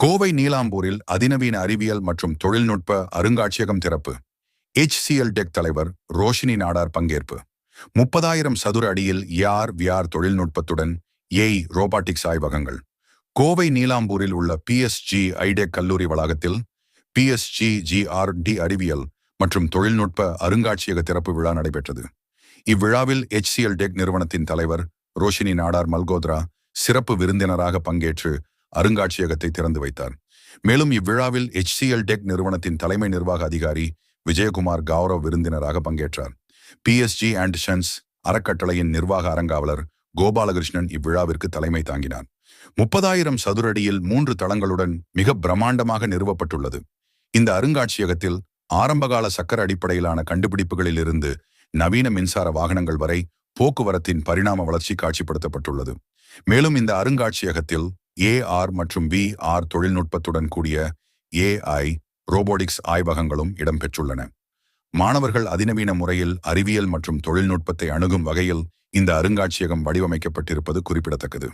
கோவை நீலாம்பூரில் அதிநவீன அறிவியல் மற்றும் தொழில்நுட்ப அருங்காட்சியகம் திறப்பு. HCL டெக் தலைவர் ரோஷினி நாடார் பங்கேற்பு. முப்பதாயிரம் சதுர அடியில் யார் வியார் தொழில்நுட்பத்துடன் ஏய் ரோபாட்டிக்ஸ் ஆய்வகங்கள். கோவை நீலாம்பூரில் உள்ள பிஎஸ்ஜி ஐடெக் கல்லூரி வளாகத்தில் பிஎஸ்ஜி ஜிஆர்டி அறிவியல் மற்றும் தொழில்நுட்ப அருங்காட்சியக திறப்பு விழா நடைபெற்றது. இவ்விழாவில் HCL டெக் நிறுவனத்தின் தலைவர் ரோஷினி நாடார் மல்கோத்ரா சிறப்பு விருந்தினராக பங்கேற்று அருங்காட்சியகத்தை திறந்து வைத்தார். மேலும் இவ்விழாவில் எச்சிஎல் டெக் நிறுவனத்தின் தலைமை நிர்வாக அதிகாரி விஜயகுமார் கௌரவ் விருந்தினராக பங்கேற்றார். பிஎஸ்ஜி அண்ட் சன்ஸ் அறக்கட்டளையின் நிர்வாக அரங்காவலர் கோபாலகிருஷ்ணன் இவ்விழாவிற்கு தலைமை தாங்கினார். முப்பதாயிரம் சதுரடியில் மூன்று தளங்களுடன் மிக பிரம்மாண்டமாக நிறுவப்பட்டுள்ளது. இந்த அருங்காட்சியகத்தில் ஆரம்பகால சக்கர அடிப்படையிலான கண்டுபிடிப்புகளிலிருந்து நவீன மின்சார வாகனங்கள் வரை போக்குவரத்தின் பரிணாம வளர்ச்சி காட்சிப்படுத்தப்பட்டுள்ளது. மேலும் இந்த அருங்காட்சியகத்தில் ஏஆர் மற்றும் வி ஆர் தொழில்நுட்பத்துடன் கூடிய ஏஐ ரோபோடிக்ஸ் ஆய்வகங்களும் இடம்பெற்றுள்ளன. மாணவர்கள் அதிநவீன முறையில் அறிவியல் மற்றும் தொழில்நுட்பத்தை அணுகும் வகையில் இந்த அருங்காட்சியகம் வடிவமைக்கப்பட்டிருப்பது குறிப்பிடத்தக்கது.